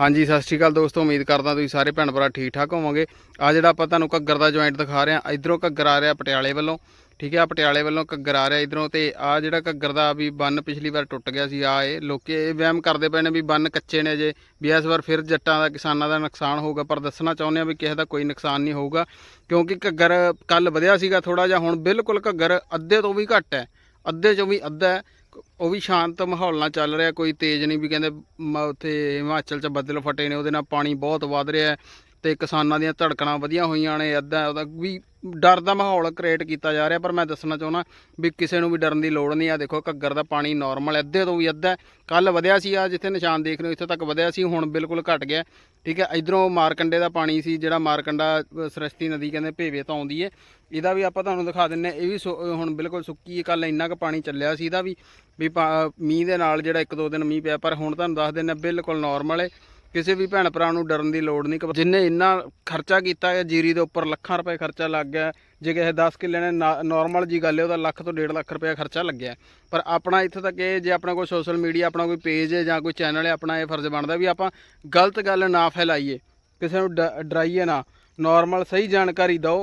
ਹਾਂਜੀ, ਸਤਿ ਸ਼੍ਰੀ ਅਕਾਲ ਦੋਸਤੋ, ਉਮੀਦ ਕਰਦਾ ਤੁਸੀਂ ਸਾਰੇ ਭੈਣ ਭਰਾ ਠੀਕ ਠਾਕ ਹੋਵੋਗੇ। ਆ ਜਿਹੜਾ ਆਪਾਂ ਤੁਹਾਨੂੰ ਘੱਗਰ ਦਾ ਜੁਆਇੰਟ ਦਿਖਾ ਰਹੇ ਆ ਇਧਰੋਂ ਘੱਗਰ ਆ ਰਿਹਾ ਪਟਿਆਲੇ ਵੱਲੋਂ, ਠੀਕ ਹੈ, ਪਟਿਆਲੇ ਵੱਲੋਂ ਘੱਗਰ ਆ ਰਿਹਾ ਇਧਰੋਂ ਤੇ ਆ ਜਿਹੜਾ ਘੱਗਰ ਦਾ ਵੀ ਬੰਨ ਪਿਛਲੀ ਵਾਰ ਟੁੱਟ ਗਿਆ ਸੀ, ਆ ਇਹ ਲੋਕੀ ਇਹ ਵਹਿਮ ਕਰਦੇ ਪਏ ਨੇ ਵੀ ਬੰਨ ਕੱਚੇ ਨੇ ਜੇ, ਵੀ ਇਸ ਵਾਰ ਫਿਰ ਜੱਟਾਂ ਦਾ, ਕਿਸਾਨਾਂ ਦਾ ਨੁਕਸਾਨ ਹੋਊਗਾ, ਪਰ ਦੱਸਣਾ ਚਾਹੁੰਦੇ ਆ ਵੀ ਕਿਸੇ ਦਾ ਕੋਈ ਨੁਕਸਾਨ ਨਹੀਂ ਹੋਊਗਾ, ਕਿਉਂਕਿ ਘੱਗਰ ਕੱਲ ਵਧਿਆ ਸੀਗਾ ਥੋੜਾ ਜਿਹਾ, ਹੁਣ ਬਿਲਕੁਲ ਘੱਗਰ ਅੱਧੇ ਤੋਂ ਵੀ ਘੱਟ ਹੈ, ਅੱਧੇ ਚੋਂ ਵੀ ਅੱਧਾ ਹੈ। ਉਹ ਵੀ ਸ਼ਾਂਤ ਮਾਹੌਲ ਨਾਲ ਚੱਲ ਰਿਹਾ, ਕੋਈ ਤੇਜ਼ ਨਹੀਂ ਵੀ ਕਹਿੰਦੇ ਮ- ਉੱਥੇ ਹਿਮਾਚਲ 'ਚ ਬੱਦਲ ਫਟੇ ਨੇ, ਉਹਦੇ ਨਾਲ ਪਾਣੀ ਬਹੁਤ ਵੱਧ ਰਿਹਾ ਹੈ ਤੇ ਕਿਸਾਨਾਂ ਦੀਆਂ ਧੜਕਣਾਂ ਵਧੀਆਂ ਹੋਈਆਂ ਨੇ ਅੱਧਾ ਉਹਦਾ ਵੀ ਡਰ ਦਾ ਮਾਹੌਲ ਕ੍ਰੀਏਟ ਕੀਤਾ ਜਾ ਰਿਹਾ ਪਰ ਮੈਂ ਦੱਸਣਾ ਚਾਹੁੰਦਾ ਵੀ ਕਿਸੇ ਨੂੰ ਵੀ ਡਰਨ ਦੀ ਲੋੜ ਨਹੀਂ। ਆ ਦੇਖੋ ਘੱਗਰ ਦਾ ਪਾਣੀ ਨਾਰਮਲ ਅੱਧੇ ਤੋਂ ਵੀ ਅੱਧਾ ਕੱਲ ਵਧਿਆ ਸੀ ਆ ਜਿੱਥੇ ਨਿਸ਼ਾਨ ਦੇਖ ਰਹੇ ਹੋ ਇੱਥੇ ਤੱਕ ਵਧਿਆ ਸੀ ਹੁਣ ਬਿਲਕੁਲ ਘਟ ਗਿਆ। ਠੀਕ ਹੈ ਇਧਰੋਂ ਮਾਰਕੰਡੇ ਦਾ ਪਾਣੀ ਸੀ ਜਿਹੜਾ ਮਾਰਕੰਡਾ ਅ, ਸਰਸਤੀ ਨਦੀ ਕਹਿੰਦੇ ਭੇਵੇ ਤੋਂ ਆਉਂਦੀ ਹੈ। ਇਹਦਾ ਵੀ ਆਪਾਂ ਤੁਹਾਨੂੰ ਦਿਖਾ ਦਿੰਨੇ ਇਹ ਵੀ ਸੁ- ਹੁਣ ਬਿਲਕੁਲ ਸੁੱਕੀ ਹੈ। ਕੱਲ ਇੰਨਾ ਕੁ ਪਾਣੀ ਚੱਲਿਆ ਸੀ ਇਹਦਾ ਵੀ ਵੀ ਪਾ- ਮੀਂਹ ਦੇ ਨਾਲ ਜਿਹੜਾ ਇੱਕ ਦੋ ਦਿਨ ਮੀਂਹ ਪਿਆ ਪਰ ਹੁਣ ਤੁਹਾਨੂੰ ਦੱਸ ਦਿੰਨੇ ਬਿਲਕੁਲ ਨਾਰਮਲ ਹੈ। ਕਿਸੇ ਵੀ ਭੈਣ ਭਰਾ ਨੂੰ ਡਰਨ ਦੀ ਲੋੜ ਨਹੀਂ ਜਿੰਨੇ ਇੰਨਾ ਖਰਚਾ ਕੀਤਾ ਹੈ, ਜੀਰੀ ਦੇ ਉੱਪਰ ਲੱਖਾਂ ਰੁਪਏ ਖਰਚਾ ਲੱਗ ਗਿਆ ਜੇ ਕਿਸੇ 10 ਕਿੱਲੇ ਨੇ ਨਾਰਮਲ ਜੀ ਗੱਲ ਹੈ, ਉਹਦਾ ਲੱਖ ਤੋਂ 1.5 ਲੱਖ ਰੁਪਏ ਖਰਚਾ ਲੱਗਿਆ ਪਰ ਆਪਣਾ ਇੱਥੇ ਤੱਕ ਇਹ, ਜੇ ਆਪਣਾ ਕੋਈ ਸੋਸ਼ਲ ਮੀਡੀਆ ਆਪਣਾ ਕੋਈ ਪੇਜ ਹੈ ਜਾਂ ਕੋਈ ਚੈਨਲ ਹੈ, ਆਪਣਾ ਇਹ ਫਰਜ਼ ਬਣਦਾ ਵੀ ਆਪਾਂ ਗਲਤ ਗੱਲ ਨਾ ਫੈਲਾਈਏ। ਕਿਸੇ ਨੂੰ ਡਰਾਈਏ ਨਾ। ਨਾਰਮਲ ਸਹੀ ਜਾਣਕਾਰੀ ਦਿਓ।